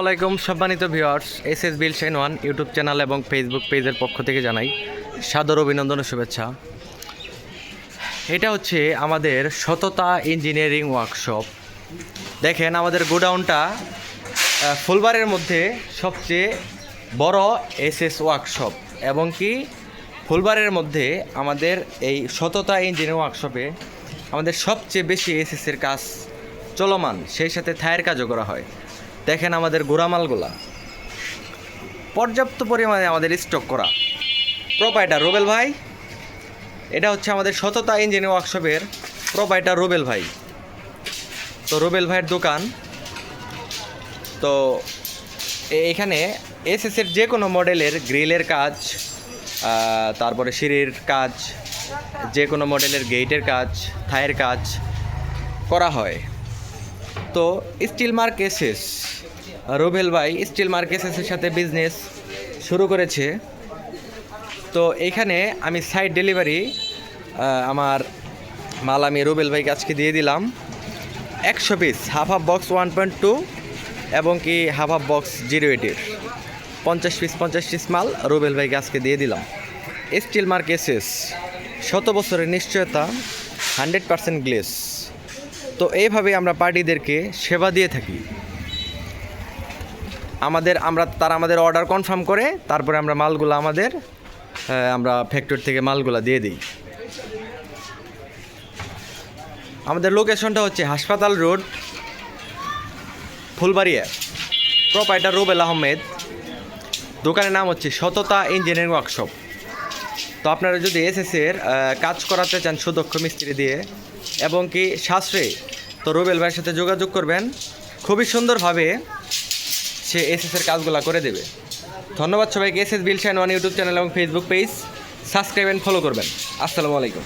আসসালামাইকুম সম্মানিত viewers S S Bill Shine one YouTube channel এবং ফেসবুক পেজের পক্ষ থেকে জানাই সাদর অভিনন্দন ও শুভেচ্ছা। এটা হচ্ছে আমাদের সততা ইঞ্জিনিয়ারিং ওয়ার্কশপ। দেখেন আমাদের গোডাউনটা ফুলবারের মধ্যে সবচেয়ে বড় এস এস ওয়ার্কশপ এবং কি ফুলবারের মধ্যে আমাদের এই সততা ইঞ্জিনিয়ারিং ওয়ার্কশপে আমাদের সবচেয়ে বেশি এসএসের কাজ চলমান, সেই সাথে থায়ের কাজও করা হয়। দেখেন আমাদের গোড়ামালগুলা। পর্যাপ্ত পরিমাণে আমাদের স্টক করা। প্রোপাইটার রুবেল ভাই, এটা হচ্ছে আমাদের সততা ইঞ্জিনিয়ারিং ওয়ার্কশপের প্রোপাইটার রুবেল ভাই। তো রুবেল ভাইয়ের দোকান, তো এখানে এসএসের যে কোনো মডেলের গ্রিলের কাজ তারপরে সিঁড়ির কাজ, যে কোনো মডেলের গেটের কাজ থায়ের কাজ করা হয়। তো স্টিল মার্ক এসএস রুবেল ভাই, স্টিল মার্ক এসএসের সাথে বিজনেস শুরু করেছে। তো এখানে আমি সাইড ডেলিভারি আমার মাল আমি রুবেল ভাইকে আজকে দিয়ে দিলাম। একশো piece half half box one point two এবং কি হাফ হাফ বক্স জিরো এইটের পঞ্চাশ পিস পঞ্চাশ পিস মাল রুবেল ভাইকে আজকে দিয়ে দিলাম। স্টিল মার্ক এসএস শত বছরের নিশ্চয়তা হান্ড্রেড পার্সেন্ট গ্লেস তো এইভাবে আমরা পার্টিদেরকে সেবা দিয়ে থাকি। আমাদের, আমরা, তারা আমাদের অর্ডার কনফার্ম করে, তারপরে আমরা মালগুলো আমাদের আমরা ফ্যাক্টরি থেকে মালগুলো দিয়ে দিই। আমাদের লোকেশনটা হচ্ছে হাসপাতাল রোড, ফুলবাড়িয়া, প্রোপাইটার রুবেল আহমেদ। দোকানের নাম হচ্ছে সততা ইঞ্জিনিয়ারিং ওয়ার্কশপ। তো আপনারা যদি এসএসের কাজ করাতে চান সুদক্ষ মিস্ত্রি দিয়ে, এবং কি সাশ্রয়ী, তো রুবেল ভাইয়ের সাথে যোগাযোগ করবেন। খুবই সুন্দরভাবে সে এসএসের কাজগুলো করে দেবে। ধন্যবাদ সবাইকে S S Bill Shine one YouTube channel এবং Facebook page subscribe and follow করবেন। আসসালামু আলাইকুম।